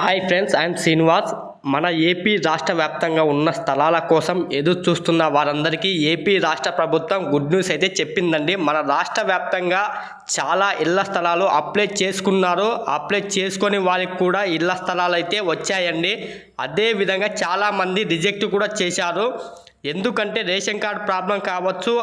Hi friends I'm Srinivas. మన AP రాష్ట్ర వ్యాప్తంగా ఉన్న స్థలాల కోసం ఎదురు చూస్తున్న వారందరికీ ఏపీ రాష్ట్ర ప్రభుత్వం గుడ్ న్యూస్ అయితే చెప్పిందండి. మన రాష్ట్ర వ్యాప్తంగా చాలా ఇళ్ళ స్థలాలు అప్లై చేసుకున్నారు. అప్లై చేసుకొని వారికి కూడా ఇళ్ళ స్థలాలు అయితే వచ్చాయండి. అదేవిధంగా చాలామంది రిజెక్ట్ కూడా చేశారు. ఎందుకంటే రేషన్ కార్డ్ ప్రాబ్లం కావచ్చు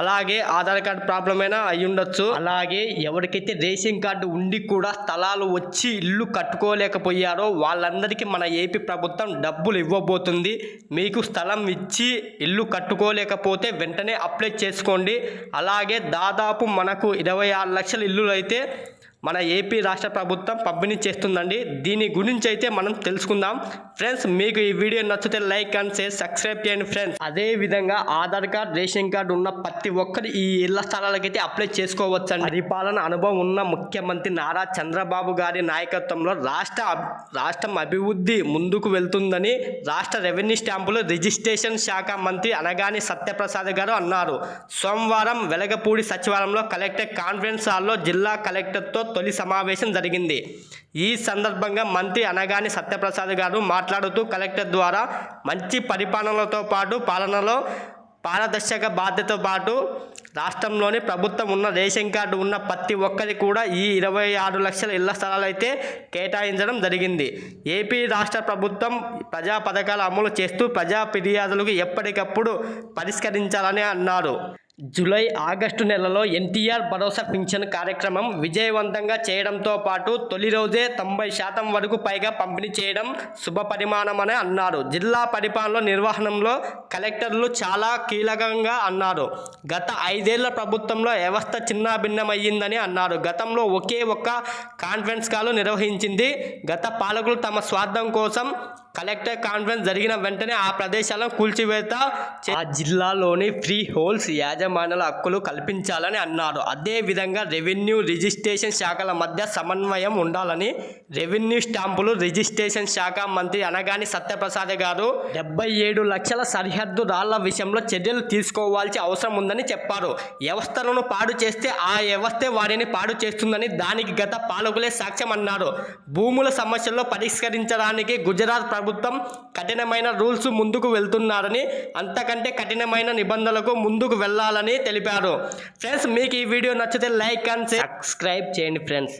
అలాగే ఆధార్ కార్డు ప్రాబ్లం అయినా అయి ఉండొచ్చు. అలాగే ఎవరికైతే రేషన్ కార్డు ఉండి కూడా స్థలాలు వచ్చి ఇల్లు కట్టుకోలేకపోయారో వాళ్ళందరికీ మన ఏపీ ప్రభుత్వం డబ్బులు ఇవ్వబోతుంది. మీకు స్థలం ఇచ్చి ఇల్లు కట్టుకోలేకపోతే వెంటనే అప్లై చేసుకోండి. అలాగే దాదాపు మనకు ఇరవై ఆరు లక్షల ఇల్లులు అయితే మన ఏపీ రాష్ట్ర ప్రభుత్వం పంపిణీ చేస్తుందండి. దీని గురించి అయితే మనం తెలుసుకుందాం. ఫ్రెండ్స్ మీకు ఈ వీడియో నచ్చితే లైక్ అండ్ షేర్ సబ్స్క్రైబ్ చేయండి ఫ్రెండ్స్. అదే విధంగా ఆధార్ కార్డ్ రేషన్ కార్డు ఉన్న ప్రతి ఒక్కరు ఈ ఇళ్ళ స్థలాలకైతే అప్లై చేసుకోవచ్చండి. పరిపాలన అనుభవం ఉన్న ముఖ్యమంత్రి నారా చంద్రబాబు గారి నాయకత్వంలో రాష్ట్ర రాష్ట్రం అభివృద్ధి ముందుకు వెళ్తుందని రాష్ట్ర రెవెన్యూ స్టాంపులు రిజిస్ట్రేషన్ శాఖ మంత్రి అనగాని సత్యప్రసాద్ గారు అన్నారు. సోమవారం వెలగపూడి సచివాలయంలో కలెక్టర్ కాన్ఫరెన్స్ హాల్లో జిల్లా కలెక్టర్తో తొలి సమావేశం జరిగింది. ఈ సందర్భంగా మంత్రి అనగాని సత్యప్రసాద్ గారు మాట్లాడుతూ కలెక్టర్ ద్వారా మంచి పరిపాలనలతో పాటు పాలనలో పారదర్శక బాధ్యతతో పాటు రాష్ట్రంలోని ప్రభుత్వం ఉన్న రేషన్ కార్డు ఉన్న ప్రతి ఒక్కరి కూడా ఈ ఇరవై ఆరు లక్షల ఇళ్ళ స్థలాలైతే కేటాయించడం జరిగింది. ఏపీ రాష్ట్ర ప్రభుత్వం ప్రజా పథకాలు అమలు చేస్తూ ప్రజా ఫిర్యాదులకు ఎప్పటికప్పుడు పరిష్కరించాలని అన్నారు. జూలై ఆగస్టు నెలలో ఎన్టీఆర్ భరోసా పింఛన్ కార్యక్రమం విజయవంతంగా చేయడంతో పాటు తొలి రోజే తొంభై శాతం వరకు పైగా పంపిణీ చేయడం శుభ పరిమాణమని అన్నారు. జిల్లా పరిపాలన నిర్వహణలో కలెక్టర్లు చాలా కీలకంగా అన్నారు. గత ఐదేళ్ళ ప్రభుత్వంలో వ్యవస్థ చిన్నాభిన్నమయ్యిందని అన్నారు. గతంలో ఒకే ఒక్క కాన్ఫరెన్స్ కాల్ నిర్వహించింది. గత పాలకులు తమ స్వార్థం కోసం కలెక్టర్ కాన్ఫరెన్స్ జరిగిన వెంటనే ఆ ప్రదేశాలను కూల్చివేత ఆ జిల్లాలోని ఫ్రీ హోల్స్ యాజమాన్యాల హక్కులు కల్పించాలని అన్నారు. అదేవిధంగా రెవెన్యూ రిజిస్ట్రేషన్ శాఖల మధ్య సమన్వయం ఉండాలని రెవెన్యూ స్టాంపులు రిజిస్ట్రేషన్ శాఖ మంత్రి అనగాని సత్యప్రసాద్ గారు డెబ్బై ఏడు లక్షల సరిహద్దు రాళ్ళ విషయంలో చర్యలు తీసుకోవాల్సి అవసరం ఉందని చెప్పారు. వ్యవస్థలను పాడు చేస్తే ఆ వ్యవస్థే వారిని పాడు చేస్తుందని దానికి గత పాలకులే సాక్ష్యం అన్నారు భూముల సమస్యల్లో పరిష్కరించడానికి గుజరాత్ ప్రభుత్వం కఠినమైన రూల్స్ ముందుకు వెళ్తున్నారని అంతకంటే కఠినమైన నిబంధనలకు ముందుకు వెళ్ళాలని తెలిపారు. ఫ్రెండ్స్ మీకు ఈ వీడియో నచ్చితే లైక్ అండ్ సబ్స్క్రైబ్ చేయండి ఫ్రెండ్స్.